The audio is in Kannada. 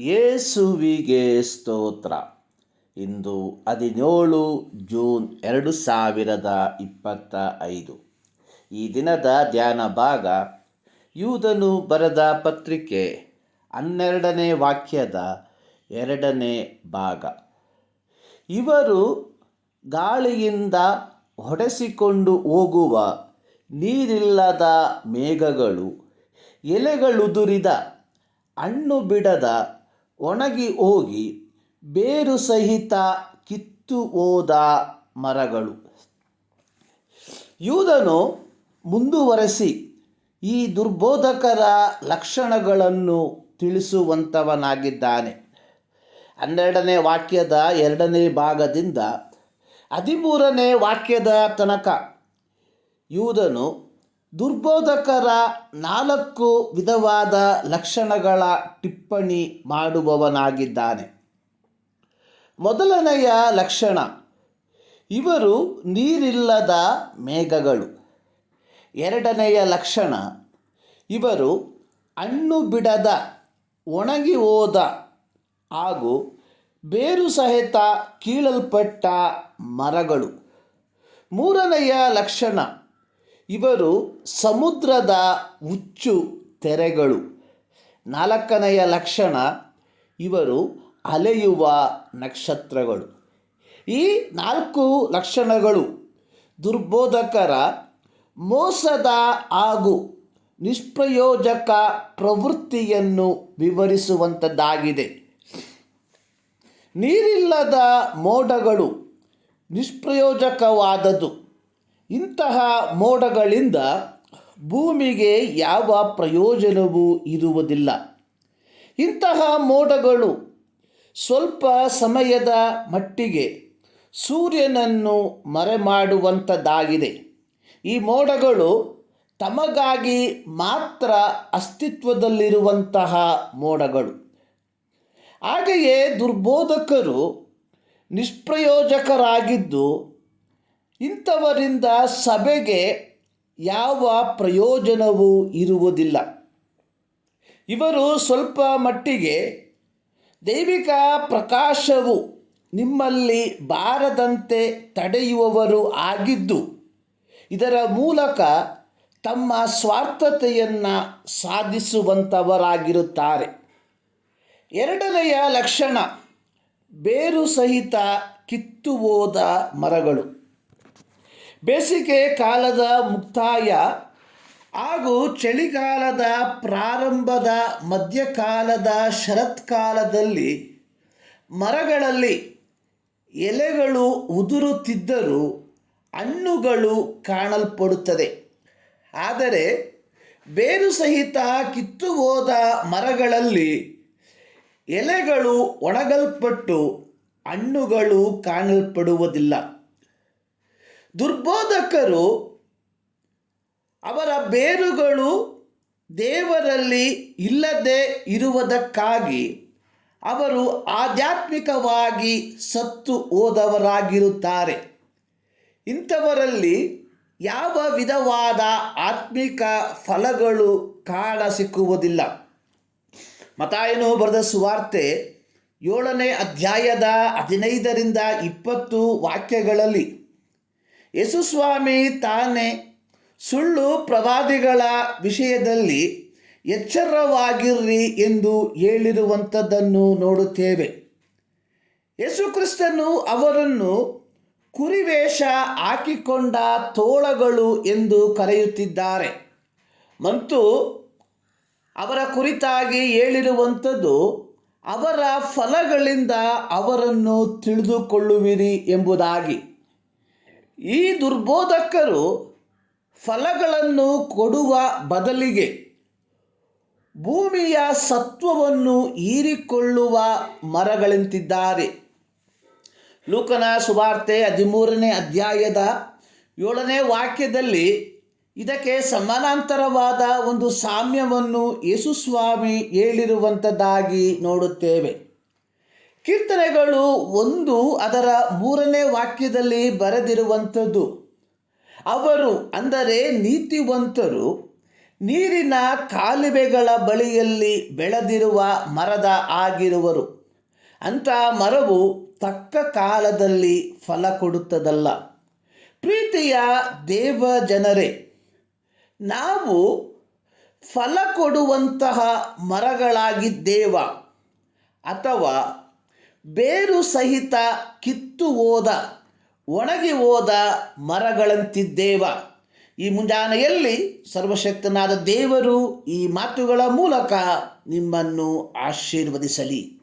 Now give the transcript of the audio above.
ಯೇಸುವಿಗೆ ಸ್ತೋತ್ರ. ಇಂದು ಹದಿನೇಳು ಜೂನ್ ಎರಡು ಸಾವಿರದ ಇಪ್ಪತ್ತ ಐದು. ಈ ದಿನದ ಧ್ಯಾನ ಭಾಗ, ಯೂದನು ಬರೆದ ಪತ್ರಿಕೆ ಹನ್ನೆರಡನೇ ವಾಕ್ಯದ ಎರಡನೇ ಭಾಗ. ಇವರು ಗಾಳಿಯಿಂದ ಹೊಡೆಸಿಕೊಂಡು ಹೋಗುವ ನೀರಿಲ್ಲದ ಮೇಘಗಳು, ಎಲೆಗಳುದುರಿದ ಹಣ್ಣು ಬಿಡದ ಒಣಗಿ ಹೋಗಿ ಬೇರು ಸಹಿತ ಕಿತ್ತು ಹೋದ ಮರಗಳು. ಯೂದನು ಮುಂದುವರೆಸಿ ಈ ದುರ್ಬೋಧಕರ ಲಕ್ಷಣಗಳನ್ನು ತಿಳಿಸುವಂಥವನಾಗಿದ್ದಾನೆ. ಹನ್ನೆರಡನೇ ವಾಕ್ಯದ ಎರಡನೇ ಭಾಗದಿಂದ ಹದಿಮೂರನೇ ವಾಕ್ಯದ ತನಕ ಯೂದನು ದುರ್ಬೋಧಕರ ನಾಲ್ಕು ವಿಧವಾದ ಲಕ್ಷಣಗಳ ಟಿಪ್ಪಣಿ ಮಾಡುವವನಾಗಿದ್ದಾನೆ. ಮೊದಲನೆಯ ಲಕ್ಷಣ, ಇವರು ನೀರಿಲ್ಲದ ಮೇಘಗಳು. ಎರಡನೆಯ ಲಕ್ಷಣ, ಇವರು ಹಣ್ಣು ಬಿಡದ, ಒಣಗಿ ಹೋದ ಹಾಗೂ ಬೇರು ಸಹಿತ ಕೀಳಲ್ಪಟ್ಟ ಮರಗಳು. ಮೂರನೆಯ ಲಕ್ಷಣ ಇವರು ಸಮುದ್ರದ ಹುಚ್ಚು ತೆರೆಗಳು. ನಾಲ್ಕನೆಯ ಲಕ್ಷಣ, ಇವರು ಅಲೆಯುವ ನಕ್ಷತ್ರಗಳು. ಈ ನಾಲ್ಕು ಲಕ್ಷಣಗಳು ದುರ್ಬೋಧಕರ, ಮೋಸದ ಹಾಗೂ ನಿಷ್ಪ್ರಯೋಜಕ ಪ್ರವೃತ್ತಿಯನ್ನು ವಿವರಿಸುವಂಥದ್ದಾಗಿದೆ ನೀರಿಲ್ಲದ ಮೋಡಗಳು ನಿಷ್ಪ್ರಯೋಜಕವಾದದ್ದು. ಇಂತಹ ಮೋಡಗಳಿಂದ ಭೂಮಿಗೆ ಯಾವ ಪ್ರಯೋಜನವೂ ಇರುವುದಿಲ್ಲ. ಇಂತಹ ಮೋಡಗಳು ಸ್ವಲ್ಪ ಸಮಯದ ಮಟ್ಟಿಗೆ ಸೂರ್ಯನನ್ನು ಮರೆಮಾಡುವಂಥದ್ದಾಗಿದೆ ಈ ಮೋಡಗಳು ತಮಗಾಗಿ ಮಾತ್ರ ಅಸ್ತಿತ್ವದಲ್ಲಿರುವಂತಹ ಮೋಡಗಳು. ಹಾಗೆಯೇ ದುರ್ಬೋಧಕರು ನಿಷ್ಪ್ರಯೋಜಕರಾಗಿದ್ದು ಇಂಥವರಿಂದ ಸಭೆಗೆ ಯಾವ ಪ್ರಯೋಜನವೂ ಇರುವುದಿಲ್ಲ. ಇವರು ಸ್ವಲ್ಪ ಮಟ್ಟಿಗೆ ದೈವಿಕ ಪ್ರಕಾಶವು ನಿಮ್ಮಲ್ಲಿ ಬಾರದಂತೆ ತಡೆಯುವವರು ಆಗಿದ್ದು, ಇದರ ಮೂಲಕ ತಮ್ಮ ಸ್ವಾರ್ಥತೆಯನ್ನು ಸಾಧಿಸುವಂಥವರಾಗಿರುತ್ತಾರೆ ಎರಡನೆಯ ಲಕ್ಷಣ, ಬೇರು ಸಹಿತ ಕಿತ್ತು ಹೋದ ಮರಗಳು. ಬೇಸಿಗೆ ಕಾಲದ ಮುಕ್ತಾಯ ಹಾಗೂ ಚಳಿಗಾಲದ ಪ್ರಾರಂಭದ ಮಧ್ಯಕಾಲದ ಶರತ್ಕಾಲದಲ್ಲಿ ಮರಗಳಲ್ಲಿ ಎಲೆಗಳು ಉದುರುತ್ತಿದ್ದರೂ ಹಣ್ಣುಗಳು ಕಾಣಲ್ಪಡುತ್ತದೆ. ಆದರೆ ಬೇರು ಸಹಿತ ಕಿತ್ತು ಹೋದ ಮರಗಳಲ್ಲಿ ಎಲೆಗಳು ಒಣಗಲ್ಪಟ್ಟು ಹಣ್ಣುಗಳು ಕಾಣಲ್ಪಡುವುದಿಲ್ಲ. ದುರ್ಬೋಧಕರು ಅವರ ಬೇರುಗಳು ದೇವರಲ್ಲಿ ಇಲ್ಲದೆ ಇರುವುದಕ್ಕಾಗಿ ಅವರು ಆಧ್ಯಾತ್ಮಿಕವಾಗಿ ಸತ್ತು ಹೋದವರಾಗಿರುತ್ತಾರೆ. ಇಂಥವರಲ್ಲಿ ಯಾವ ವಿಧವಾದ ಆತ್ಮಿಕ ಫಲಗಳು ಕಾಣ ಸಿಕ್ಕುವುದಿಲ್ಲ. ಮತಾಯನು ಬರೆದ ಸುವಾರ್ತೆ ಏಳನೇ ಅಧ್ಯಾಯದ ಹದಿನೈದರಿಂದ ಇಪ್ಪತ್ತು ವಾಕ್ಯಗಳಲ್ಲಿ ಯೇಸುಸ್ವಾಮಿ ತಾನೇ ಸುಳ್ಳು ಪ್ರವಾದಿಗಳ ವಿಷಯದಲ್ಲಿ ಎಚ್ಚರವಾಗಿರ್ರಿ ಎಂದು ಹೇಳಿರುವಂಥದ್ದನ್ನು ನೋಡುತ್ತೇವೆ. ಯೇಸುಕ್ರಿಸ್ತನು ಅವರನ್ನು ಕುರಿವೇಷ ಹಾಕಿಕೊಂಡ ತೋಳಗಳು ಎಂದು ಕರೆಯುತ್ತಿದ್ದಾರೆ. ಮತ್ತು ಅವರ ಕುರಿತಾಗಿ ಹೇಳಿರುವಂಥದ್ದು ಅವರ ಫಲಗಳಿಂದ ಅವರನ್ನು ತಿಳಿದುಕೊಳ್ಳುವಿರಿ ಎಂಬುದಾಗಿ. ಈ ದುರ್ಬೋಧಕರು ಫಲಗಳನ್ನು ಕೊಡುವ ಬದಲಿಗೆ ಭೂಮಿಯ ಸತ್ವವನ್ನು ಹೀರಿಕೊಳ್ಳುವ ಮರಗಳಂತಿದ್ದಾರೆ. ಲೂಕನ ಸುವಾರ್ತೆ ಹದಿಮೂರನೇ ಅಧ್ಯಾಯದ ಏಳನೇ ವಾಕ್ಯದಲ್ಲಿ ಇದಕ್ಕೆ ಸಮಾನಾಂತರವಾದ ಒಂದು ಸಾಮ್ಯವನ್ನು ಯೇಸುಸ್ವಾಮಿ ಹೇಳಿರುವಂಥದ್ದಾಗಿ ನೋಡುತ್ತೇವೆ. ಕೀರ್ತನೆಗಳು ಒಂದು ಅದರ ಮೂರನೇ ವಾಕ್ಯದಲ್ಲಿ ಬರೆದಿರುವಂಥದ್ದು. ಅವರು ಅಂದರೆ ನೀತಿವಂತರು, ನೀರಿನ ಕಾಲುವೆಗಳ ಬಳಿಯಲ್ಲಿ ಬೆಳೆದಿರುವ ಮರದ ಆಗಿರುವರು. ಅಂಥ ಮರವು ತಕ್ಕ ಕಾಲದಲ್ಲಿ ಫಲ ಕೊಡುತ್ತದಲ್ಲ. ಪ್ರೀತಿಯ ದೇವ ಜನರೇ, ನಾವು ಫಲ ಕೊಡುವಂತಹ ಮರಗಳಾಗಿದ್ದೇವ? ಅಥವಾ ಬೇರು ಸಹಿತ ಕಿತ್ತು ಹೋದ, ಒಣಗಿ ಹೋದ ಮರಗಳಂತಿದ್ದೇವ. ಈ ಮುಂಜಾನೆಯಲ್ಲಿ ಸರ್ವಶಕ್ತನಾದ ದೇವರು ಈ ಮಾತುಗಳ ಮೂಲಕ ನಿಮ್ಮನ್ನು ಆಶೀರ್ವದಿಸಲಿ.